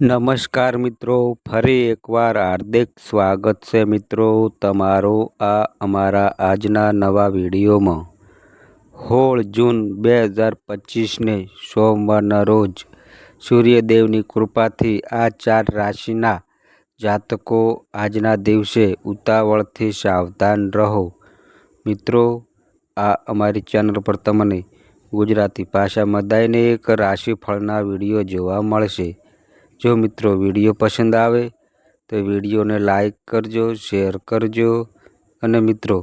નમસ્કાર મિત્રો, ફરી એકવાર હાર્દિક સ્વાગત છે મિત્રો તમારો આ અમારા આજના નવા વિડીયોમાં. સોળ જૂન બે હજાર પચીસને સોમવારના રોજ સૂર્યદેવની કૃપાથી આ ચાર રાશિના જાતકો આજના દિવસે ઉતાવળથી સાવધાન રહો. મિત્રો, આ અમારી ચેનલ પર તમને ગુજરાતી ભાષામાં દૈનિક રાશિફળના વીડિયો જોવા મળશે. જો મિત્રો વીડિયો પસંદ આવે તો વિડીયોને લાઈક કરજો, શેર કરજો. અને મિત્રો,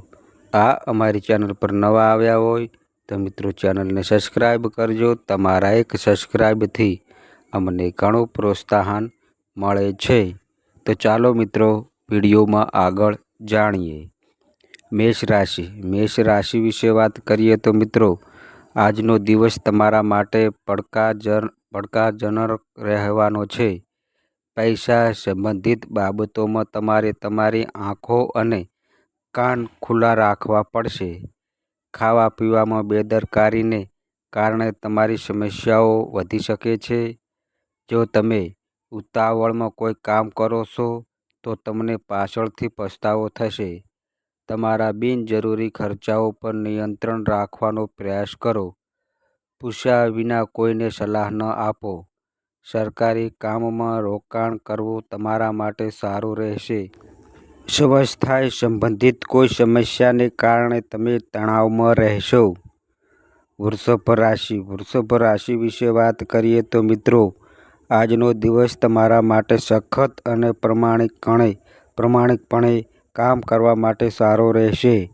આ અમારી ચેનલ પર નવા આવ્યા હોય તો મિત્રો ચેનલને સબસ્ક્રાઈબ કરજો. તમારા એક સબસ્ક્રાઈબથી અમને ઘણું પ્રોત્સાહન મળે છે. તો ચાલો મિત્રો વિડીયોમાં આગળ જાણીએ. મેષ રાશિ. મેષ રાશિ વિશે વાત કરીએ તો મિત્રો, આજનો દિવસ તમારા માટે પડકારજન પડકારજનક રહેવાનો છે. પૈસા સંબંધિત બાબતોમાં તમારે તમારી આંખો અને કાન ખુલ્લા રાખવા પડશે. ખાવા પીવામાં બેદરકારીને કારણે તમારી સમસ્યાઓ વધી શકે છે. જો તમે ઉતાવળમાં કોઈ કામ કરો છો, તો તમને પાછળથી પસ્તાવો થશે. તમારા બિનજરૂરી ખર્ચાઓ પર નિયંત્રણ રાખવાનો પ્રયાસ કરો. પૂછ્યા વિના કોઈને સલાહ ન આપો. સરકારી કામમાં રોકાણ કરવું તમારા માટે સારું રહેશે. સ્વાસ્થ્ય સંબંધિત કોઈ સમસ્યાને કારણે તમે તણાવમાં રહેશો. વૃષભ રાશિ વૃષભ રાશિ વિશે વાત કરીએ તો મિત્રો, આજનો દિવસ તમારા માટે સખત અને પ્રમાણિકપણે પ્રમાણિકપણે કામ કરવા માટે સારો રહેશે.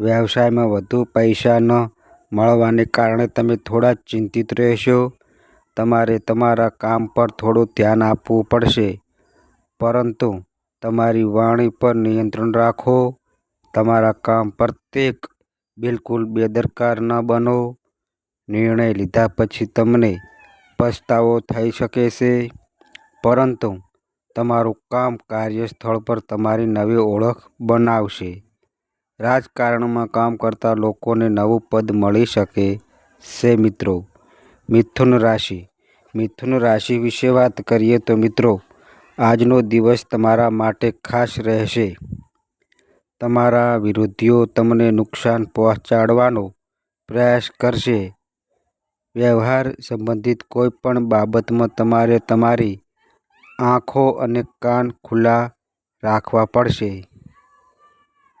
વ્યવસાયમાં વધુ પૈસા ન મળવાને કારણે તમે થોડા ચિંતિત રહેશો. તમારે તમારા કામ પર થોડું ધ્યાન આપવું પડશે. પરંતુ તમારી વાણી પર નિયંત્રણ રાખો. તમારા કામ પ્રત્યેક બિલકુલ બેદરકાર ન બનો. નિર્ણય લીધા પછી તમને પસ્તાવો થઈ શકે છે. પરંતુ તમારું કામ કાર્યસ્થળ પર તમારી નવી ઓળખ બનાવશે. રાજકારણમાં કામ કરતા લોકોને નવું પદ મળી શકે છે મિત્રો. મિથુન રાશિ. મિથુન રાશિ વિશે વાત કરીએ તો મિત્રો, આજનો દિવસ તમારા માટે ખાસ રહેશે. તમારા વિરોધીઓ તમને નુકસાન પહોંચાડવાનો પ્રયાસ કરશે. વ્યવહાર સંબંધિત કોઈ પણ બાબતમાં તમારે તમારી આંખો અને કાન ખુલ્લા રાખવા પડશે.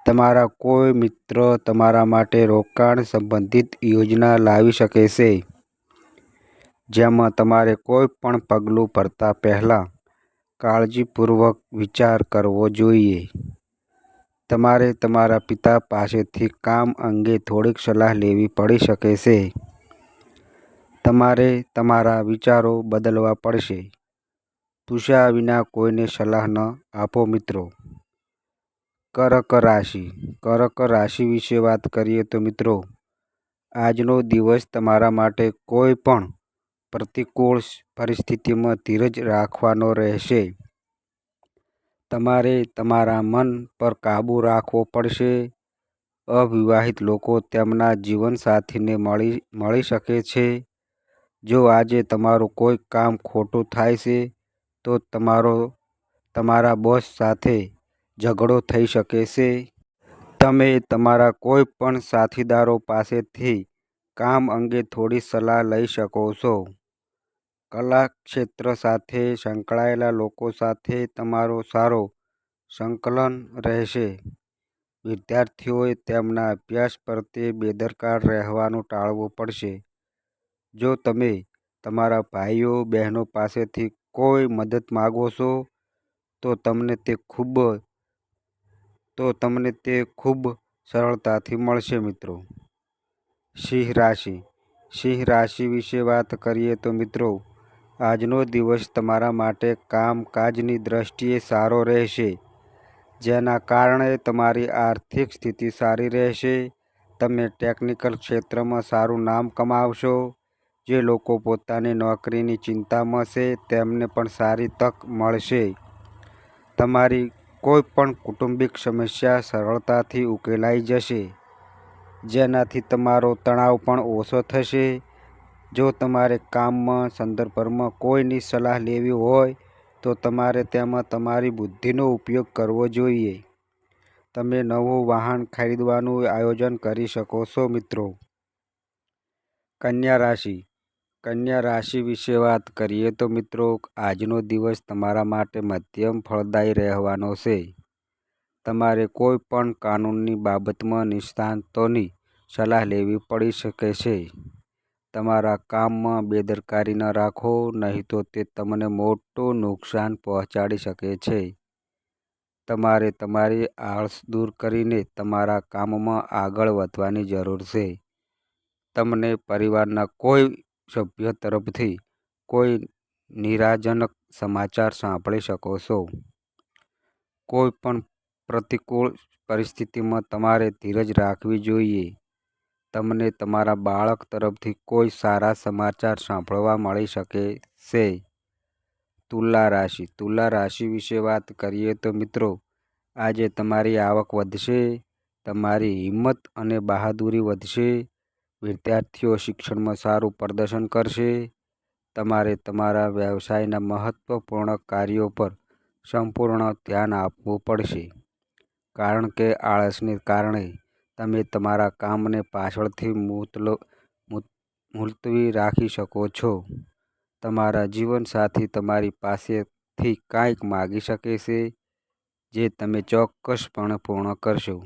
તમારા કોઈ મિત્ર તમારા માટે રોકાણ સંબંધિત યોજના લાવી શકે છે? જેમાં તમારે કોઈ પણ પગલું ભરતા પહેલાં કાળજીપૂર્વક વિચાર કરવો જોઈએ. તમારે તમારા પિતા પાસેથી કામ અંગે થોડીક સલાહ લેવી પડી શકે છે. તમારે તમારા વિચારો બદલવા પડશે. પૂછ્યા વિના કોઈને સલાહ ન આપો, મિત્રો. કર્ક રાશિ. કર્ક રાશિ વિશે વાત કરીએ તો મિત્રો, આજનો દિવસ તમારા માટે કોઈ પણ પ્રતિકૂળ પરિસ્થિતિમાં ધીરજ રાખવાનો રહેશે. તમારે તમારા મન પર કાબૂ રાખવો પડશે. અવિવાહિત લોકો તેમના જીવનસાથીને મળી મળી શકે છે. જો આજે તમારું કોઈ કામ ખોટું થાય છે, તો તમારો, તમારા બોસ સાથે ઝઘડો થઈ શકે છે. તમે તમારા કોઈ પણ સાથીદારો પાસેથી કામ અંગે થોડી સલાહ લઈ શકો છો. કલા ક્ષેત્ર સાથે સંકળાયેલા લોકો સાથે તમારો સારો સંકલન રહેશે. વિદ્યાર્થીઓએ તેમના અભ્યાસ પ્રત્યે બેદરકાર રહેવાનું ટાળવું પડશે. જો તમે તમારા ભાઈઓ, બહેનો પાસેથી કોઈ મદદ માગો છો, તો તમને તે ખૂબ તો તમને તે ખૂબ સરળતાથી મળશે, મિત્રો. સિંહ રાશિ. સિંહ રાશિ વિશે વાત કરીએ તો, મિત્રો, આજનો દિવસ તમારા માટે કામકાજની દ્રષ્ટિએ સારો રહેશે. જેના કારણે તમારી આર્થિક સ્થિતિ સારી રહેશે. તમે ટેકનિકલ ક્ષેત્રમાં સારું નામ કમાવશો. જે લોકો પોતાની નોકરીની ચિંતામાં છે, તેમને પણ સારી તક મળશે. તમારી કોઈ પણ કુટુંબિક સમસ્યા સરળતાથી ઉકેલાઈ જશે જેનાથી તમારો તણાવ પણ ઓછો થશે જો તમારે કામમાં, સંદર્ભમાં કોઈની સલાહ લેવી હોય, તો તમારે તેમાં તમારી બુદ્ધિનો ઉપયોગ કરવો જોઈએ. તમે નવું વાહન ખરીદવાનું આયોજન કરી શકો છો, મિત્રો. કન્યા રાશિ કન્યા રાશિ વિશે વાત કરીએ તો મિત્રો, આજનો દિવસ તમારા માટે મધ્યમ ફળદાયી રહેવાનો છે. તમારે કોઈ પણ કાનૂનની બાબતમાં નિષ્ણાતોની સલાહ લેવી પડી શકે છે. તમારા કામમાં બેદરકારી ન રાખો, નહીં તો તે તમને મોટું નુકસાન પહોંચાડી શકે છે. તમારે તમારી આળસ દૂર કરીને તમારા કામમાં આગળ વધવાની જરૂર છે. તમને પરિવારના કોઈ સભ્ય તરફથી કોઈ નિરાશાજનક સમાચાર સાંભળી શકો છો. કોઈ પણ પ્રતિકૂળ પરિસ્થિતિમાં તમારે ધીરજ રાખવી જોઈએ. તમને તમારા બાળક તરફથી કોઈ સારા સમાચાર સાંભળવા મળી શકે છે. તુલા રાશિ તુલા રાશિ વિશે વાત કરીએ તો મિત્રો, આજે તમારી આવક વધશે. તમારી હિંમત અને બહાદુરી વધશે. વિદ્યાર્થીઓ શિક્ષણમાં સારું પ્રદર્શન કરશે. તમારે તમારા વ્યવસાયના મહત્ત્વપૂર્ણ કાર્યો પર સંપૂર્ણ ધ્યાન આપવું પડશે. કારણ કે આળસને કારણે તમે તમારા કામને પાછળથી મુલતવી રાખી શકો છો. તમારા જીવનસાથી તમારી પાસેથી કાંઈક માગી શકે છે, જે તમે ચોક્કસપણે પૂર્ણ કરશો.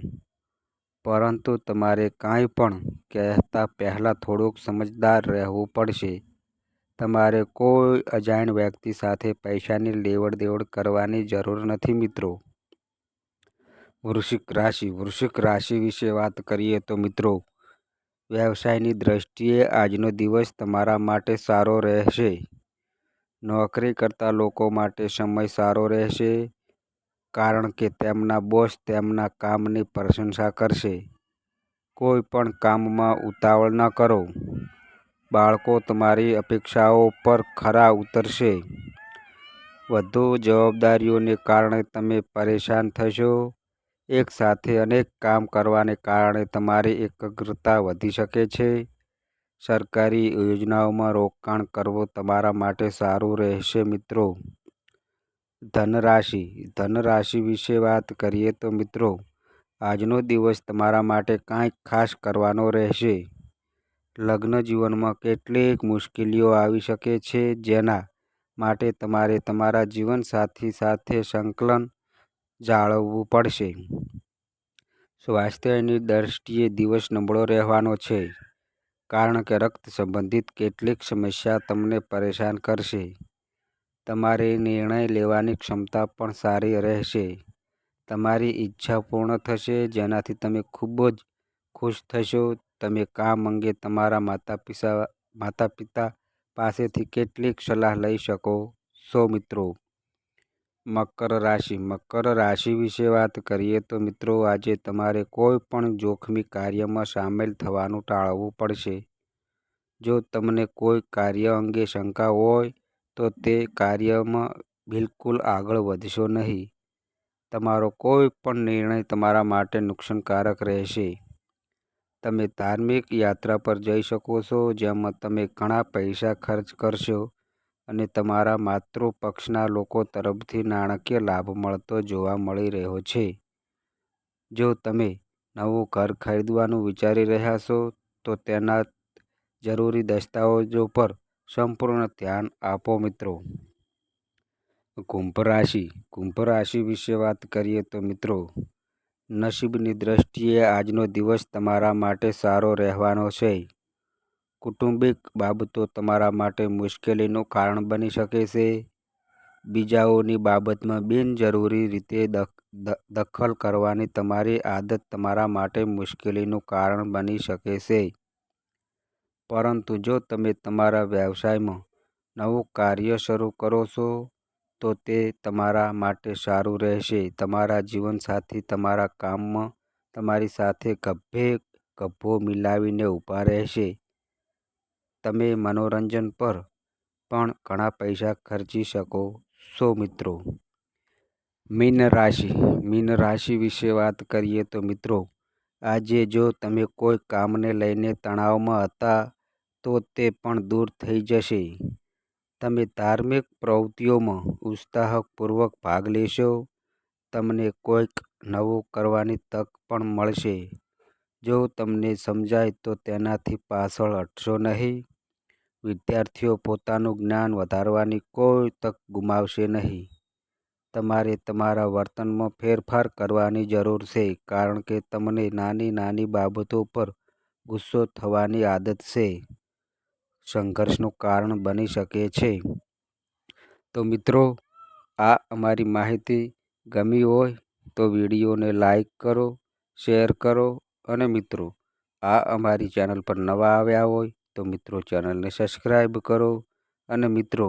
પરંતુ તમારે કાંઈ પણ કહેતા પહેલાં થોડુંક સમજદાર રહેવું પડશે. તમારે કોઈ અજાણ વ્યક્તિ સાથે પૈસાની લેવડ-દેવડ કરવાની જરૂર નથી મિત્રો. વૃશ્ચિક રાશિ વૃશ્ચિક રાશિ વિશે વાત કરીએ તો મિત્રો, વ્યવસાયની દ્રષ્ટિએ આજનો દિવસ તમારા માટે સારો રહેશે. નોકરી કરતા લોકો માટે સમય સારો રહેશે. કારણ કે તેમના બોસ તેમના કામની પ્રશંસા કરશે. કોઈ પણ કામમાં ઉતાવળ ન કરો. બાળકો તમારી અપેક્ષાઓ પર ખરા ઉતરશે. વધુ જવાબદારીઓને કારણે તમે પરેશાન થશો. એકસાથે અનેક કામ કરવાને કારણે તમારી એકાગ્રતા વધી શકે છે. સરકારી યોજનાઓમાં રોકાણ કરવું તમારા માટે સારું રહેશે મિત્રો. ધન રાશિ ધન રાશિ વિશે વાત કરીએ તો મિત્રો, આજનો દિવસ તમારા માટે કંઈક ખાસ કરવાનો રહેશે. લગ્ન જીવનમાં કેટલીક મુશ્કેલીઓ આવી શકે છે, જેના માટે તમારે તમારા જીવનસાથી સાથે સંકલન જાળવવું પડશે. સ્વાસ્થ્યની દ્રષ્ટિએ દિવસ નબળો રહેવાનો છે. કારણ કે રક્ત સંબંધિત કેટલીક સમસ્યા તમને પરેશાન કરશે. તમારી નિર્ણય લેવાની ક્ષમતા પણ સારી રહેશે. તમારી ઈચ્છા પૂર્ણ થશે, જેનાથી તમે ખૂબ જ ખુશ થશો. તમે કામ અંગે તમારા માતા પિતા માતા પિતા પાસેથી કેટલીક સલાહ લઈ શકો છો મિત્રો. મકર રાશિ મકર રાશિ વિશે વાત કરીએ તો મિત્રો, આજે તમારે કોઈ પણ જોખમી કાર્યમાં સામેલ થવાનું ટાળવું પડશે. જો તમને કોઈ કાર્ય અંગે શંકા હોય તો તે કાર્યમાં બિલકુલ આગળ વધશો નહીં. તમારો કોઈ પણ નિર્ણય તમારા માટે નુકસાનકારક રહેશે. તમે ધાર્મિક યાત્રા પર જઈ શકો છો, જેમાં તમે ઘણા પૈસા ખર્ચ કરશો અને તમારા માતૃપક્ષના લોકો તરફથી નાણાકીય લાભ મળતો જોવા મળી રહ્યો છે. જો તમે નવું ઘર ખરીદવાનું વિચારી રહ્યા છો, તો તેના જરૂરી દસ્તાવેજો પર સંપૂર્ણ ધ્યાન આપો મિત્રો. કુંભ રાશિ કુંભ રાશિ વિશે વાત કરીએ તો મિત્રો, નસીબની દ્રષ્ટિએ આજનો દિવસ તમારા માટે સારો રહેવાનો છે. કુટુંબિક બાબતો તમારા માટે મુશ્કેલીનું કારણ બની શકે છે. બીજાઓની બાબતમાં બિનજરૂરી રીતે દખલ કરવાની તમારી આદત તમારા માટે મુશ્કેલીનું કારણ બની શકે છે. પરંતુ જો તમે તમારા વ્યવસાયમાં નવું કાર્ય શરૂ કરો છો, તો તે તમારા માટે સારું રહેશે. તમારા જીવનસાથી તમારા કામમાં તમારી સાથે ખભે ખભો મિલાવીને ઊભા રહેશે. તમે મનોરંજન પર પણ ઘણા પૈસા ખર્ચી શકો છો મિત્રો. મીન રાશિ મીન રાશિ વિશે વાત કરીએ તો મિત્રો આજે જો તમે કોઈ કામને લઈને તણાવમાં હતા, તો તે પણ દૂર થઈ જશે. તમે ધાર્મિક પ્રવૃત્તિઓમાં ઉત્સાહપૂર્વક ભાગ લેશો. તમને કોઈક નવું કરવાની તક પણ મળશે. જો તમને સમજાય તો તેનાથી પાછળ હટશો નહીં. વિદ્યાર્થીઓ પોતાનું જ્ઞાન વધારવાની કોઈ તક ગુમાવશે નહીં. તમારે તમારા વર્તનમાં ફેરફાર કરવાની જરૂર છે, કારણ કે તમને નાની નાની બાબતો પર ગુસ્સો થવાની આદત છે. સંઘર્ષનું કારણ બની શકે છે. તો મિત્રો, આ અમારી માહિતી ગમી હોય તો વિડીયોને લાઈક કરો, શેર કરો અને મિત્રો, આ અમારી ચેનલ પર નવા આવ્યા હોય તો મિત્રો ચેનલને સબસ્ક્રાઈબ કરો અને મિત્રો